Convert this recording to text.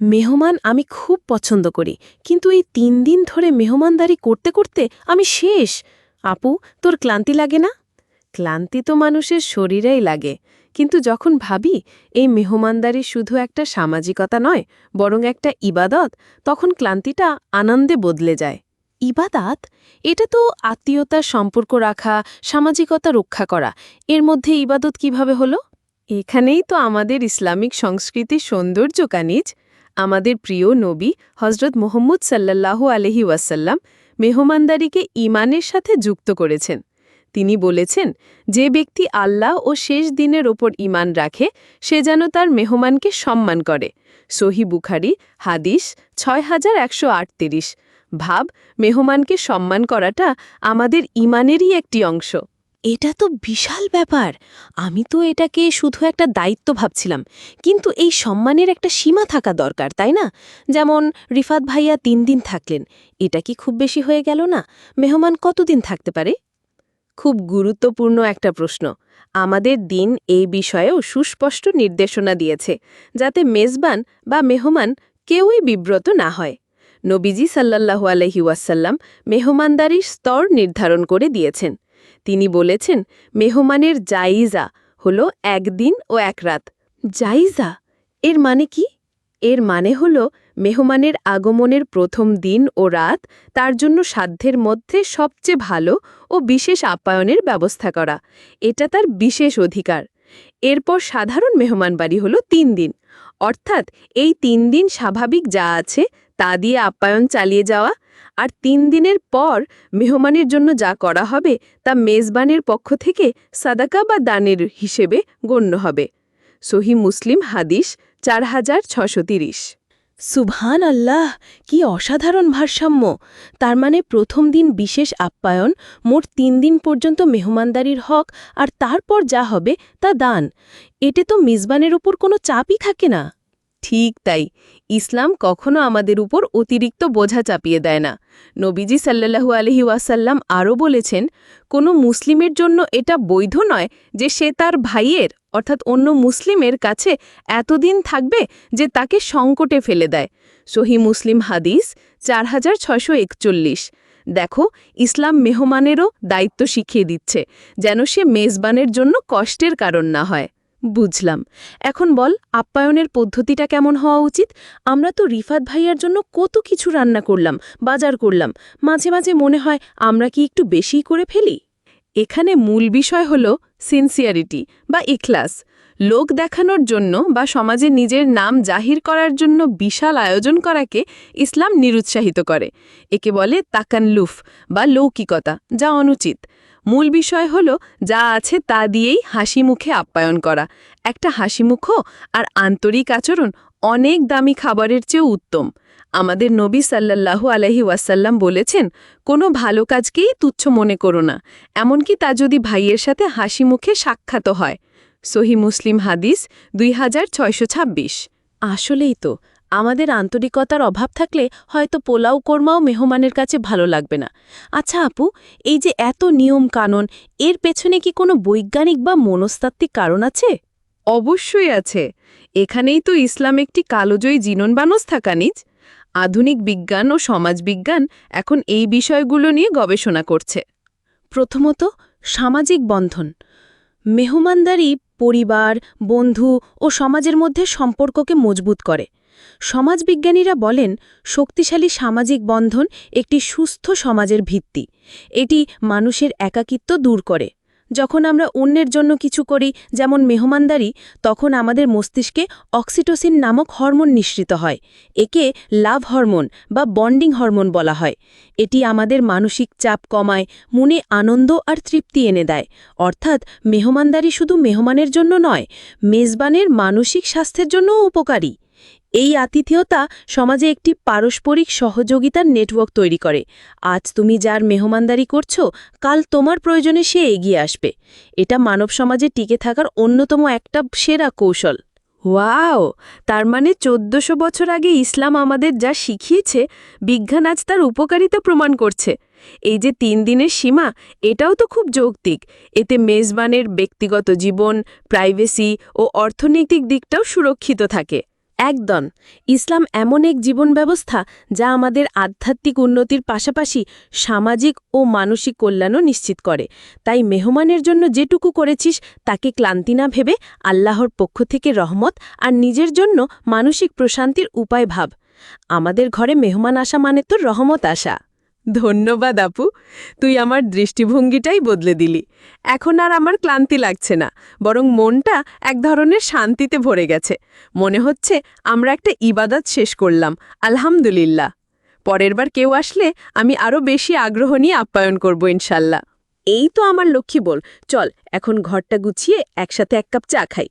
মেহমান আমি খুব পছন্দ করি, কিন্তু এই তিন দিন ধরে মেহমানদারি করতে করতে আমি শেষ। আপু, তোর ক্লান্তি লাগে না? ক্লান্তি তো মানুষের শরীরেই লাগে, কিন্তু যখন ভাবি এই মেহমানদারি শুধু একটা সামাজিকতা নয়, বরং একটা ইবাদত, তখন ক্লান্তিটা আনন্দে বদলে যায়। ইবাদাত? এটা তো আত্মীয়তার সম্পর্ক রাখা, সামাজিকতা রক্ষা করা। এর মধ্যে ইবাদত কীভাবে হলো? এখানেই তো আমাদের ইসলামিক সংস্কৃতির সৌন্দর্য কানিজ। আমাদের প্রিয় নবী হজরত মোহাম্মদ সাল্লাল্লাহু আলহি ওয়াসাল্লাম মেহমানদারিকে ইমানের সাথে যুক্ত করেছেন। তিনি বলেছেন, যে ব্যক্তি আল্লাহ ও শেষ দিনের ওপর ইমান রাখে, সে যেন তার মেহমানকে সম্মান করে। সহি বুখারি, হাদিস ছয় হাজার একশো আটত্রিশ। ভাব, মেহমানকে সম্মান করাটা আমাদের ইমানেরই একটি অংশ। এটা তো বিশাল ব্যাপার। আমি তো এটাকে শুধু একটা দায়িত্ব ভাবছিলাম। কিন্তু এই সম্মানের একটা সীমা থাকা দরকার, তাই না? যেমন, রিফাত ভাইয়া তিন দিন থাকলেন। এটা কি খুব বেশি হয়ে গেল না? মেহমান কতদিন থাকতে পারে? খুব গুরুত্বপূর্ণ একটা প্রশ্ন। আমাদের দিন এই বিষয়েও সুস্পষ্ট নির্দেশনা দিয়েছে, যাতে মেজবান বা মেহমান কেউই বিব্রত না হয়। নবীজি সাল্লাল্লাহু আলহি ওয়াসাল্লাম মেহমানদারির স্তর নির্ধারণ করে দিয়েছেন। তিনি বলেছেন, মেহমানের জাইজা হল একদিন ও এক রাত। জাইজা এর মানে কি? এর মানে হল মেহমানের আগমনের প্রথম দিন ও রাত তার জন্য সাধ্যের মধ্যে সবচেয়ে ভালো ও বিশেষ আপ্যায়নের ব্যবস্থা করা। এটা তার বিশেষ অধিকার। এরপর সাধারণ মেহমান বাড়ি হল তিন দিন। অর্থাৎ এই তিন দিন স্বাভাবিক যা আছে তা দিয়ে আপ্যায়ন চালিয়ে যাওয়া আর তিন দিনের পর মেহমানের জন্য যা করা হবে তা মেজবানের পক্ষ থেকে সাদাকা বা দানের হিসেবে গণ্য হবে। সহি মুসলিম হাদিস চার হাজার ছশো তিরিশ। সুবহান আল্লাহ কি অসাধারণ ভারসাম্য। তার মানে প্রথম দিন বিশেষ আপ্যায়ন, মোট তিন দিন পর্যন্ত মেহমানদারির হক, আর তারপর যা হবে তা দান। এতে তো মিজবানের উপর কোনো চাপই থাকে না। ঠিক তাই। ইসলাম কখনো আমাদের উপর অতিরিক্ত বোঝা চাপিয়ে দেয় না। নবীজি সাল্লাহু আলহি ওয়াসাল্লাম আরও বলেছেন, কোনো মুসলিমের জন্য এটা বৈধ নয় যে সে তার ভাইয়ের, অর্থাৎ অন্য মুসলিমের কাছে এতদিন থাকবে যে তাকে সংকটে ফেলে দেয়। সহি মুসলিম হাদিস চার হাজার দেখো, ইসলাম মেহমানেরও দায়িত্ব শিখিয়ে দিচ্ছে, যেন সে মেজবানের জন্য কষ্টের কারণ না হয়। বুঝলাম। এখন বল, আপ্যায়নের পদ্ধতিটা কেমন হওয়া উচিত? আমরা তো রিফাত ভাইয়ার জন্য কত কিছু রান্না করলাম, বাজার করলাম। মাঝে মাঝে মনে হয় আমরা কি একটু বেশি করে ফেলি? এখানে মূল বিষয় হল সিনসিয়ারিটি বা ইখলাস। লোক দেখানোর জন্য বা সমাজে নিজের নাম জাহির করার জন্য বিশাল আয়োজন করাকে ইসলাম নিরুৎসাহিত করে। একে বলে তাকানলুফ বা লৌকিকতা, যা অনুচিত। মূল বিষয় হল, যা আছে তা দিয়েই হাসি মুখে আপ্যায়ন করা। একটা হাসিমুখও আর আন্তরিক আচরণ অনেক দামি খাবারের চেয়েও উত্তম। আমাদের নবী সাল্লাল্লাহু আলহি ওয়াসাল্লাম বলেছেন, কোনো ভালো কাজকেই তুচ্ছ মনে করো না, এমনকি তা যদি ভাইয়ের সাথে হাসি মুখে সাক্ষাৎ হয়। সহি মুসলিম হাদিস দুই হাজার ছয়শো ছাব্বিশ। আসলেই তো আমাদের আন্তরিকতার অভাব থাকলে হয়তো পোলাও কোরমাও মেহমানের কাছে ভালো লাগবে না। আচ্ছা আপু এই যে এত নিয়ম কানুন এর পেছনে কি কোনো বৈজ্ঞানিক বা মনস্তাত্ত্বিক কারণ আছে? অবশ্যই আছে। এখানেই তো ইসলাম একটি কালোজয়ী জিনন বানস্থা কানিজ আধুনিক বিজ্ঞান ও সমাজবিজ্ঞান এখন এই বিষয়গুলো নিয়ে গবেষণা করছে। প্রথমত সামাজিক বন্ধন। মেহমানদারি পরিবার বন্ধু ও সমাজের মধ্যে সম্পর্ককে মজবুত করে। সমাজবিজ্ঞানীরা বলেন, শক্তিশালী সামাজিক বন্ধন একটি সুস্থ সমাজের ভিত্তি। এটি মানুষের একাকিত্ব দূর করে। যখন আমরা অন্যের জন্য কিছু করি, যেমন মেহমানদারি, তখন আমাদের মস্তিষ্কে অক্সিটোসিন নামক হরমোন নিঃসৃত হয়। একে লাভ হরমোন বা বন্ডিং হরমোন বলা হয়। এটি আমাদের মানসিক চাপ কমায়, মনে আনন্দ আর তৃপ্তি এনে দেয়। অর্থাৎ মেহমানদারি শুধু মেহমানের জন্য নয়, মেজবানের মানসিক স্বাস্থ্যের জন্যও উপকারী। এই আতিথেয়তা সমাজে একটি পারস্পরিক সহযোগিতার নেটওয়ার্ক তৈরি করে। আজ তুমি যার মেহমানদারি করছ, কাল তোমার প্রয়োজনে সে এগিয়ে আসবে। এটা মানব সমাজে টিকে থাকার অন্যতম একটা সেরা কৌশল। ওয়াও! তার মানে চোদ্দশো বছর আগে ইসলাম আমাদের যা শিখিয়েছে, বিজ্ঞান আজ তার উপকারিতা প্রমাণ করছে। এই যে তিন দিনের সীমা, এটাও তো খুব যৌক্তিক। এতে মেজবানের ব্যক্তিগত জীবন প্রাইভেসি ও অর্থনৈতিক দিকটাও সুরক্ষিত থাকে। একদম ইসলাম এমন এক জীবন ব্যবস্থা যা আমাদের আধ্যাত্মিক উন্নতির পাশাপাশি সামাজিক ও মানসিক কল্যাণও নিশ্চিত করে। তাই মেহমানের জন্য যেটুকু করেছিস, তাকে ক্লান্তি না ভেবে আল্লাহর পক্ষ থেকে রহমত আর নিজের জন্য মানসিক প্রশান্তির উপায় ভাব। আমাদের ঘরে মেহমান আসা মানে তো রহমত আসা। ধন্যবাদ আপু, তুই আমার দৃষ্টিভঙ্গিটাই বদলে দিলি। এখন আর আমার ক্লান্তি লাগছে না, বরং মনটা এক ধরনের শান্তিতে ভরে গেছে। মনে হচ্ছে আমরা একটা ইবাদত শেষ করলাম, আলহামদুলিল্লাহ। পরের বার কেউ আসলে আমি আরও বেশি আগ্রহ নিয়ে আপ্যায়ন করব ইনশাল্লাহ। এই তো আমার লক্ষ্মী বল, চল এখন ঘরটা গুছিয়ে একসাথে এক কাপ চা খাই।